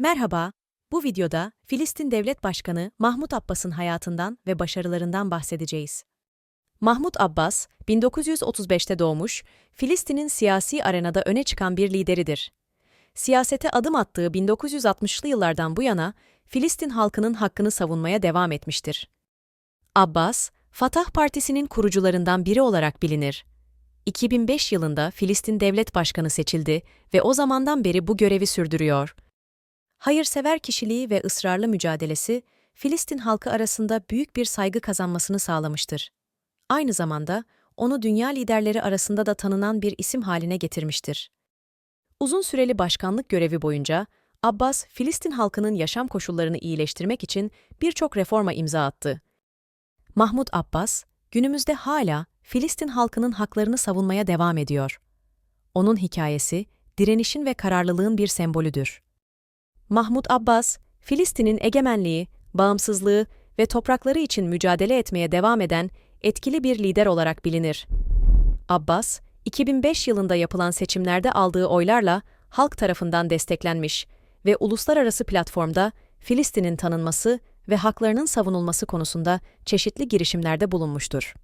Merhaba, bu videoda Filistin Devlet Başkanı Mahmut Abbas'ın hayatından ve başarılarından bahsedeceğiz. Mahmut Abbas, 1935'te doğmuş, Filistin'in siyasi arenada öne çıkan bir lideridir. Siyasete adım attığı 1960'lı yıllardan bu yana Filistin halkının hakkını savunmaya devam etmiştir. Abbas, Fatah Partisi'nin kurucularından biri olarak bilinir. 2005 yılında Filistin Devlet Başkanı seçildi ve o zamandan beri bu görevi sürdürüyor. Hayırsever kişiliği ve ısrarlı mücadelesi, Filistin halkı arasında büyük bir saygı kazanmasını sağlamıştır. Aynı zamanda, onu dünya liderleri arasında da tanınan bir isim haline getirmiştir. Uzun süreli başkanlık görevi boyunca, Abbas, Filistin halkının yaşam koşullarını iyileştirmek için birçok reforma imza attı. Mahmut Abbas, günümüzde hala Filistin halkının haklarını savunmaya devam ediyor. Onun hikayesi, direnişin ve kararlılığın bir sembolüdür. Mahmut Abbas, Filistin'in egemenliği, bağımsızlığı ve toprakları için mücadele etmeye devam eden etkili bir lider olarak bilinir. Abbas, 2005 yılında yapılan seçimlerde aldığı oylarla halk tarafından desteklenmiş ve uluslararası platformda Filistin'in tanınması ve haklarının savunulması konusunda çeşitli girişimlerde bulunmuştur.